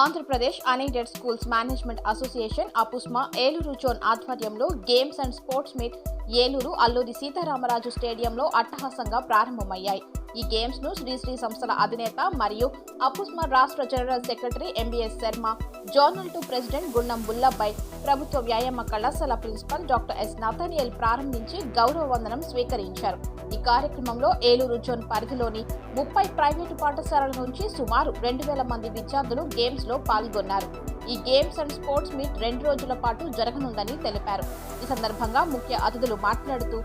Andhra Pradesh unaided schools management association Apusma Eluru zone ఆధ్వర్యంలో games and sports meet Eluru Alluri Sitaramaraju స్టేడియంలో అట్టహాసంగా ప్రారంభమయ్యాయి. ఈ గేమ్స్ను శ్రీశ్రీ సంస్థల అధినేత మరియు అపుస్మా రాష్ట్ర general secretary MBS Sharma zonal two president Gundam Bullabhai ప్రభుత్వ వ్యాయామ కళాశాల ప్రిన్సిపల్ డాక్టర్ ఎస్ నతనియల్ ప్రారంభించి గౌరవ వందనం స్వీకరించారు. ఈ కార్యక్రమంలో ఏలూరు జోన్ పరిధిలోని ముప్పై ప్రైవేటు పాఠశాలల నుంచి సుమారు రెండు వేల మంది విద్యార్థులు గేమ్స్లో పాల్గొన్నారు. ఈ గేమ్స్ అండ్ స్పోర్ట్స్ మీట్ రెండు రోజుల పాటు జరగనుందని తెలిపారు. ఈ సందర్భంగా ముఖ్య అతిథులు మాట్లాడుతూ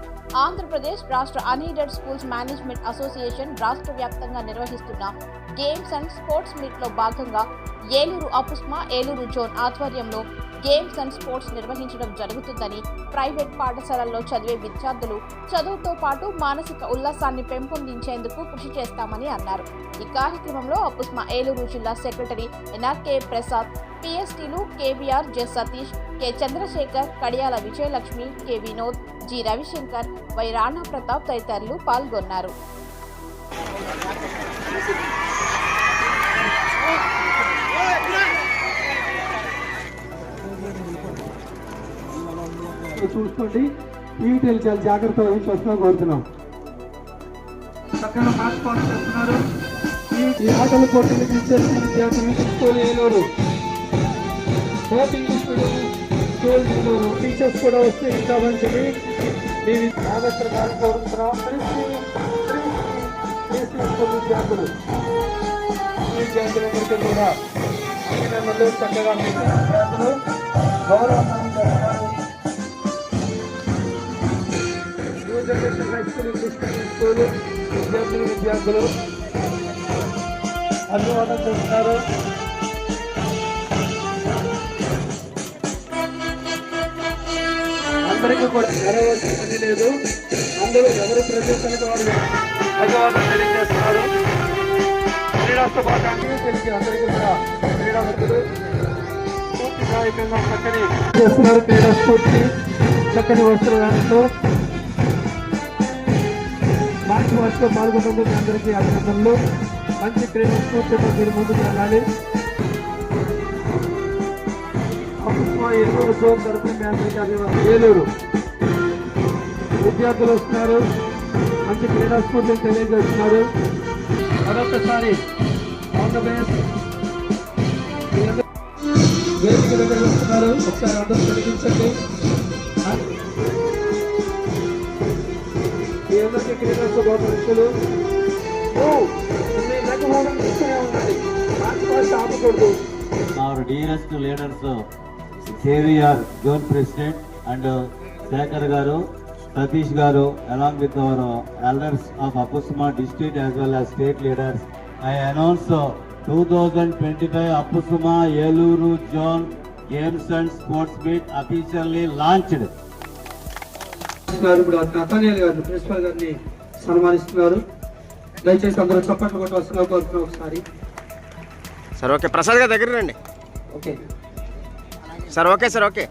ఆంధ్రప్రదేశ్ రాష్ట్ర అన్ఎయిడెడ్ స్కూల్స్ మేనేజ్మెంట్ అసోసియేషన్ రాష్ట్ర వ్యాప్తంగా నిర్వహిస్తున్న గేమ్స్ అండ్ స్పోర్ట్స్ మీట్లో భాగంగా ఏలూరు అపుస్మా ఏలూరు జోన్ ఆధ్వర్యంలో గేమ్స్ అండ్ స్పోర్ట్స్ నిర్వహించడం జరుగుతుందని ప్రైవేట్ పాఠశాలల్లో చదివే విద్యార్థులు చదువుతో పాటు మానసిక ఉల్లాసాన్ని పెంపొందించేందుకు కృషి చేస్తామని అన్నారు. ఈ కార్యక్రమంలో అపుస్మా ఏలూరు జిల్లా secretary NRK Prasad పిఎస్టీలు KVR J Satish K Chandrasekhar Kadiyala Vijayalakshmi K Vinod G Ravishankar Y Rana Pratap తదితరులు పాల్గొన్నారు. చూసుకోండి ఈటీఎల్ చాలా జాగ్రత్త వహించి వస్తున్నా కోరుతున్నాం చక్కగా చేస్తున్నారు ఈ- ఆటల పోటీలకు ఇచ్చేసిన విద్యార్థులు school Eluru Hope English medium school Eluru teachers కూడా వస్తే ఇంకా మంచిది మీ ఆగస్టు గారు కోరుతున్నాం విద్యార్థులు ఈ విద్యార్థులందరికీ కూడా అభినందనలు చక్కగా విద్యార్థులు new generation high school school విద్యార్థులు విద్యార్థులు అభివాదం చేస్తున్నారు అందరికీ కూడా అరవలసిన పని లేదు. అందరూ ఎవరి ప్రదేశానికి వారు అభివాదం తెలియజేస్తున్నారు. చేస్తున్నారు క్రీడా స్ఫూర్తి చక్కని వస్త్రదానంతో మార్చి మార్చిలో పాల్గొన్నందుకు అందరికీ అభినందనలు. మంచి క్రీడా స్ఫూర్తితో మీరు ముందుకు వెళ్ళాలి. ఏలూరు జోన్ తరఫున మీ అందరికీ అభినందనలు. ఏలూరు. విద్యార్థులు వస్తున్నారు. మంచి క్రీడా స్ఫూర్తిని తెలియజేస్తున్నారు. మరొకసారి ఆల్ ద బెస్ట్ వేదిక దగ్గర వస్తున్నారు ఒకసారి అందరూ కలిగించండి మీ అందరికీ క్రీడా శుభాకాంక్షలు ఓ, మీ నగభాగం ఇస్తూనే ఉండాలి మార్చి మార్చి ఆపకూడదు our dearest leaders, KVR Zone President and Shekhar Garu, Satish Garu, along with our elders of Apusma district as well as announce uh, 2025 Apusma Yeluru Zone Games and Sports Meet officially launched. గారు ఇప్పుడు Nathaniel గారిని principal గారిని సన్మానిస్తున్నారు. దయచేసి అందరూ చప్పట్లు కొట్టవలసిన కోరుతున్నాం ఒకసారి. Sir okay. ప్రసాద్ గారి దగ్గర రండి. Okay. Sir okay sir okay.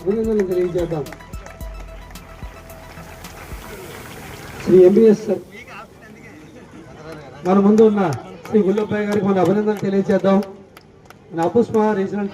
అభినందనలు తెలియజేద్దాం. Shri MBS sir. మన ముందు ఉన్న శ్రీ గుల్లబ్బాయి గారికి మన అభినందనలు తెలియజేద్దాం. మన అపుష్మా రీజనల్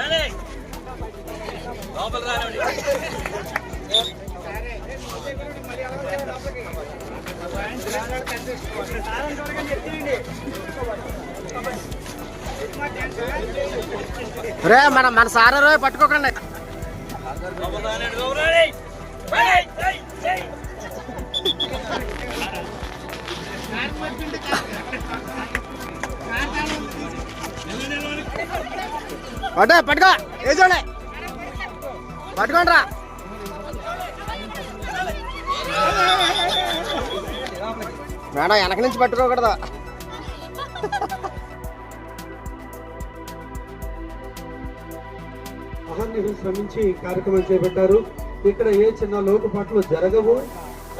రే రే మన మన సారో రోజు పట్టుకోకండి. పట్టు పట్టుకో. ఏ చూడండి పట్టుకోండి రా మేడం వెనక నుంచి పట్టుకోకూడదు. మహాన్ని శ్రమించి కార్యక్రమం చేపట్టారు. ఇక్కడ ఏ చిన్న లోటుపాట్లు జరగవు.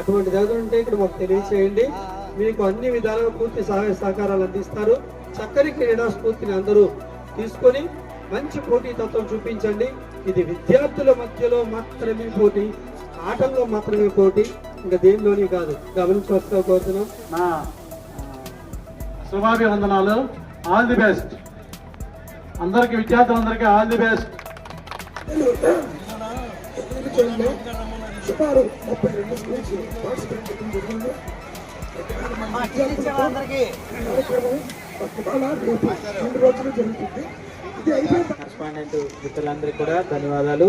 అటువంటి ఏదో ఉంటే ఇక్కడ మాకు తెలియచేయండి. మీకు అన్ని విధాలుగా పూర్తి సహాయ సహకారాలు అందిస్తారు. చక్కని క్రీడా స్ఫూర్తిని అందరూ తీసుకొని మంచి పోటీతత్వం చూపించండి. ఇది విద్యార్థుల మధ్యలో మాత్రమే పోటీ ఆటల్లో మాత్రమే పోటీ. ఇంకా దేనిలోని కాదు. గమనించవలసిగా కోరుతున్నాం. నా శుభాభివందనాలు. ఆల్ ది బెస్ట్ అందరికి విద్యార్థులందరికీ ఆల్ ది బెస్ట్ కరస్పాండెంట్ మిత్రులందరికీ కూడా ధన్యవాదాలు.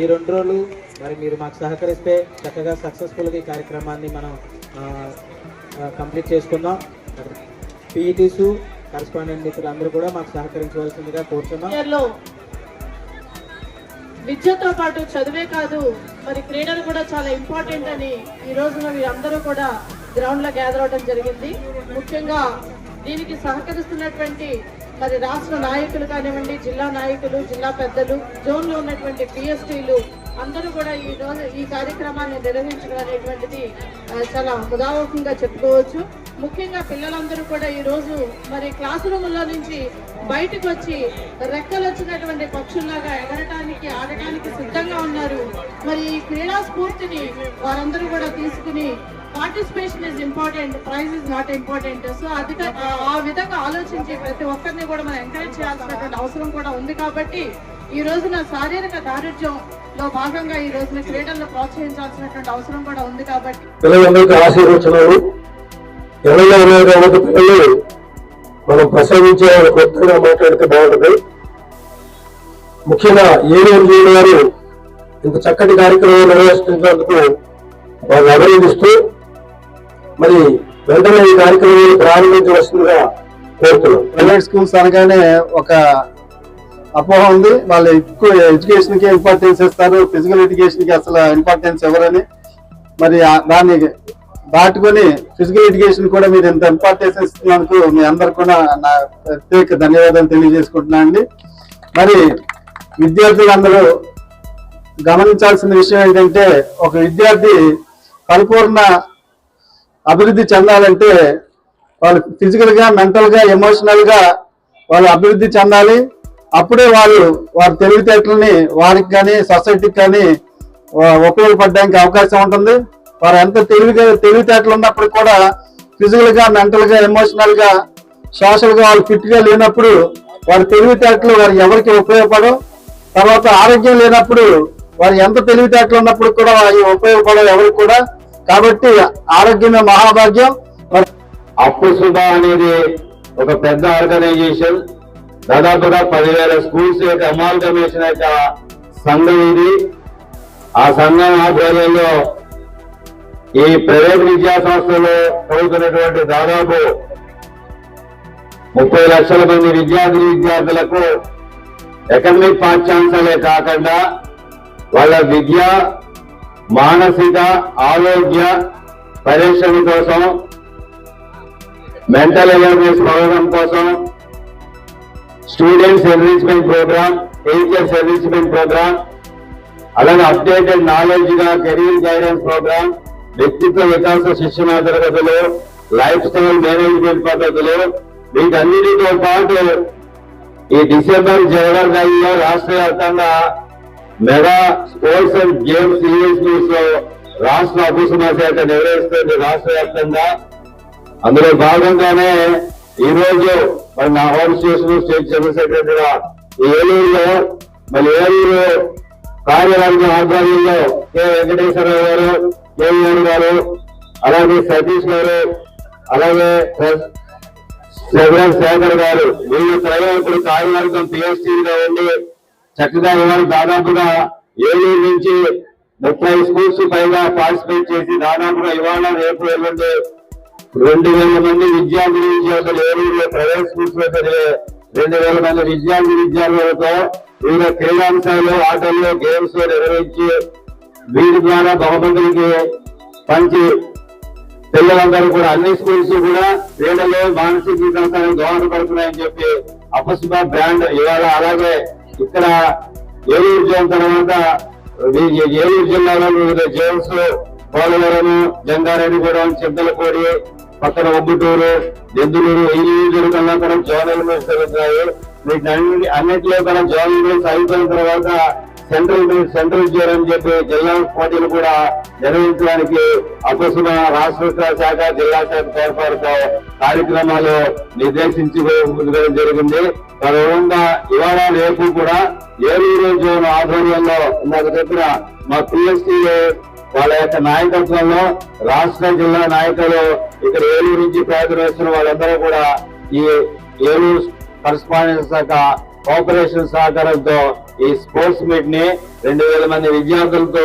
ఈ రెండు రోజులు మరి మీరు మాకు సహకరిస్తే చక్కగా సక్సెస్ఫుల్గా ఈ కార్యక్రమాన్ని మనం కంప్లీట్ చేసుకుందాం. పీఈటీస్ కరస్పాండెంట్ మిత్రులందరూ కూడా మాకు సహకరించవలసిందిగా కోరుతున్నాం విద్యతో పాటు చదువే కాదు మరి క్రీడలు కూడా చాలా ఇంపార్టెంట్ అని ఈ రోజున మీరందరూ కూడా గ్రౌండ్లో గ్యాదర్ అవడం జరిగింది. ముఖ్యంగా దీనికి సహకరిస్తున్నటువంటి మరి రాష్ట్ర నాయకులు కానివ్వండి జిల్లా నాయకులు జిల్లా పెద్దలు జోన్లో ఉన్నటువంటి పిఎస్టీలు అందరూ కూడా ఈ రోజు ఈ కార్యక్రమాన్ని నిర్వహించడం అనేటువంటిది చాలా ఉదాహరణగా చెప్పుకోవచ్చు. ముఖ్యంగా పిల్లలందరూ కూడా ఈ రోజు మరి క్లాస్ రూముల్లో నుంచి బయటకు వచ్చి రెక్కలు వచ్చినటువంటి పక్షుల్లాగా ఎగరటానికి ఆడటానికి సిద్ధంగా ఉన్నారు. మరి ఈ క్రీడా స్ఫూర్తిని వారందరూ కూడా తీసుకుని participation is important prize is not important so అది ఆ విధంగా ఆలోచించి ప్రతి ఒక్కరిని కూడా మనం ఎంకరేజ్ చేయాల్సినటువంటి అవసరం కూడా ఉంది కాబట్టి ఈ రోజున శారీరక దారుఢ్యంలో భాగంగా ఈ రోజున క్రీడలను ప్రోత్సహించాల్సినటువంటి అవసరం కూడా ఉంది కాబట్టి. పిల్లలందరికీ ఆశీర్వచనాలు. ఎవరైనా ఉన్నారు కాబట్టి పిల్లలు మనం ప్రసవించే కొత్తగా మాట్లాడితే బాగుంటుంది. ముఖ్యంగా ఏడు గారు ఇంత చక్కటి కార్యక్రమం నిర్వహిస్తున్నందుకు వాళ్ళు అభినందిస్తూ మరి వెంటనే ఈ కార్యక్రమం ప్రారంభించవలసిందిగా కోరుతున్నాం. స్కూల్స్ అనగానే ఒక అపోహ ఉంది. వాళ్ళు ఎక్కువ ఎడ్యుకేషన్కి ఇంపార్టెన్స్ ఇస్తారు. ఫిజికల్ ఎడ్యుకేషన్కి అసలు ఇంపార్టెన్స్ ఎవరని. మరి దాన్ని దాటుకొని ఫిజికల్ ఎడ్యుకేషన్ కూడా మీరు ఇంత ఇంపార్టెన్స్ ఇస్తున్నందుకు మీ అందరు కూడా నా ప్రత్యేక ధన్యవాదాలు తెలియజేసుకుంటున్నా అండి. మరి విద్యార్థులందరూ గమనించాల్సిన విషయం ఏంటంటే ఒక విద్యార్థి పరిపూర్ణ అభివృద్ధి చెందాలంటే వాళ్ళు ఫిజికల్గా మెంటల్గా ఎమోషనల్గా వాళ్ళు అభివృద్ధి చెందాలి. అప్పుడే వాళ్ళు వారి తెలివితేటలని వారికి కానీ సొసైటీకి కానీ ఉపయోగపడడానికి అవకాశం ఉంటుంది. వారు ఎంత తెలివిగా తెలివితేటలు ఉన్నప్పుడు కూడా ఫిజికల్గా మెంటల్గా ఎమోషనల్గా సోషల్గా వాళ్ళు ఫిట్గా లేనప్పుడు వారి తెలివితేటలు వారు ఎవరికి ఉపయోగపడవు. తర్వాత ఆరోగ్యం లేనప్పుడు వారు ఎంత తెలివితేటలు ఉన్నప్పుడు కూడా అవి ఉపయోగపడవు ఎవరికి కూడా. కాబట్టి ఆరోగ్యమే మహాభాగ్యం. అప్పు సుధా అనేది ఒక పెద్ద ఆర్గనైజేషన్. దాదాపుగా పదివేల స్కూల్స్ యొక్క అమాల్గమేషన్ యొక్క సంఘం ఇది. ఆ సంఘం ఆధ్వర్యంలో ఈ ప్రైవేట్ విద్యా సంస్థలో చదువుతున్నటువంటి దాదాపు ముప్పై లక్షల మంది విద్యార్థి విద్యార్థులకు అకాడమిక్ పాఠ్యాంశాలే కాకుండా వాళ్ళ విద్య మానసిక ఆరోగ్య పరిరక్షణ కోసం మెంటల్ అవేర్నెస్ ప్రోగ్రామ్ కోసం students enrichment programme teachers enrichment programme అలాగే అప్డేటెడ్ నాలెడ్జ్గా కెరీర్ గైడెన్స్ ప్రోగ్రామ్ వ్యక్తిత్వ వికాస శిక్షణ తరగతులు లైఫ్ స్టైల్ మేనేజ్మెంట్ పద్ధతులు వీటన్నిటితో పాటు ఈ డిసెంబర్ జనవరి నెలలో రాష్ట్ర వ్యాప్తంగా మెగా స్పోర్ట్స్ అండ్ గేమ్స్ ఈవెంట్స్లో రాష్ట్ర అభిసమా శాఖ నిర్వహిస్తుంది రాష్ట్ర వ్యాప్తంగా. అందులో భాగంగానే ఈ రోజు మరి నా హోమ్ స్టేషన్ స్టేట్ జనరల్ సెక్రటరీగా ఈ ఏలూరులో మరి ఏలూరు కార్యవర్గ ఆధ్వర్యంలో కె. వెంకటేశ్వరరావు గారు కేవీఆర్ గారు అలాగే సతీష్ గారు అలాగే శేఖర్ గారు వీళ్ళు ఇప్పుడు కార్యవర్గం పిఎస్టీగా ఉండి చక్కగా ఇవాళ దాదాపుగా ఏలూరు నుంచి ముప్పై స్కూల్స్ పైగా పార్టిసిపేట్ చేసి దాదాపుగా ఇవాళ రేపు ఎల్లుండి రెండు వేల మంది విద్యార్థి విద్యార్థులు ఏలూరులో ప్రైవేట్ స్కూల్స్లో చదివే రెండు వేల మంది విద్యార్థి విద్యార్థులతో వివిధ క్రీడాంశాలు ఆటల్లో గేమ్స్ నిర్వహించి వీటి ద్వారా బహుమతులకి పంచి పిల్లలందరూ కూడా అన్ని స్కూల్స్ కూడా క్రీడలు మానసిక వికాసానికి దోహదపడుతున్నాయని చెప్పి అపస్మా బ్రాండ్ ఇవాళ అలాగే ఇక్కడ ఏలూరు జోన్ తర్వాత ఏలూరు జిల్లాలో వివిధ జోన్స్ పోలవరం జంగారెడ్డిగూడెం చింతలపూడి పక్కన ఒబ్బుటూరు దెందులూరు ఏలూరు జిల్లా కూడా జోనల్ జరుగుతున్నాయి వీటి అన్ని అన్నింటిలో కూడా జోనల్ అయిపోయిన తర్వాత సెంట్రల్ సెంట్రల్ చేయని చెప్పి జిల్లా పోటీలు కూడా నిర్వహించడానికి అపసుమ రాష్ట్ర శాఖ జిల్లా శాఖ తోడ్పాటుతో కార్యక్రమాలు నిర్దేశించి జరిగింది. తదనంగా ఇవాళ రేపు కూడా ఏలూరు జోన్ ఆధ్వర్యంలో నాకు చెప్పిన మా పిఎస్టీ వాళ్ళ యొక్క నాయకత్వంలో రాష్ట్ర జిల్లా నాయకులు ఇక్కడ ఏలూరు నుంచి ప్రయత్నిస్తున్న వాళ్ళందరూ కూడా ఈ ఏలూరు కరస్పాండెన్స్ శాఖ కోఆపరేషన్ సహకారంతో ఈ స్పోర్ట్స్ మీట్ని రెండు వేల మంది విద్యార్థులతో